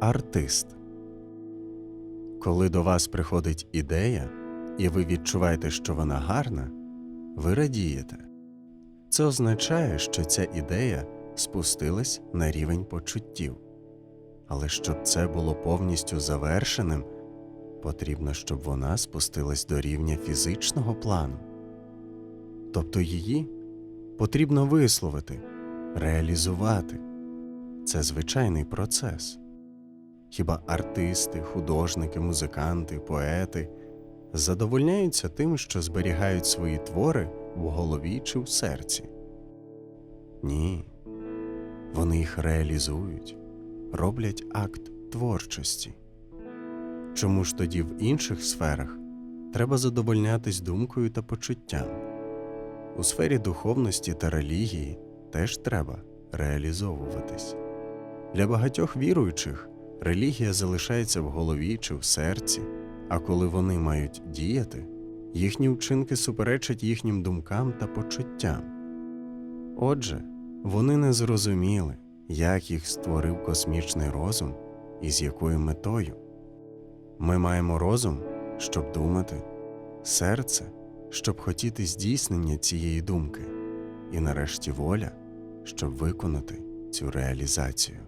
артист. Коли до вас приходить ідея, і ви відчуваєте, що вона гарна, ви радієте. Це означає, що ця ідея спустилась на рівень почуттів. Але щоб це було повністю завершеним, потрібно, щоб вона спустилась до рівня фізичного плану. Тобто її потрібно висловити, реалізувати. Це звичайний процес. Хіба артисти, художники, музиканти, поети задовольняються тим, що зберігають свої твори в голові чи в серці? Ні. Вони їх реалізують, роблять акт творчості. Чому ж тоді в інших сферах треба задовольнятись думкою та почуттям? У сфері духовності та релігії теж треба реалізовуватись. Для багатьох віруючих релігія залишається в голові чи в серці, а коли вони мають діяти, їхні вчинки суперечать їхнім думкам та почуттям. Отже, вони не зрозуміли, як їх створив космічний розум і з якою метою. Ми маємо розум, щоб думати, серце, щоб хотіти здійснення цієї думки, і нарешті воля, щоб виконати цю реалізацію.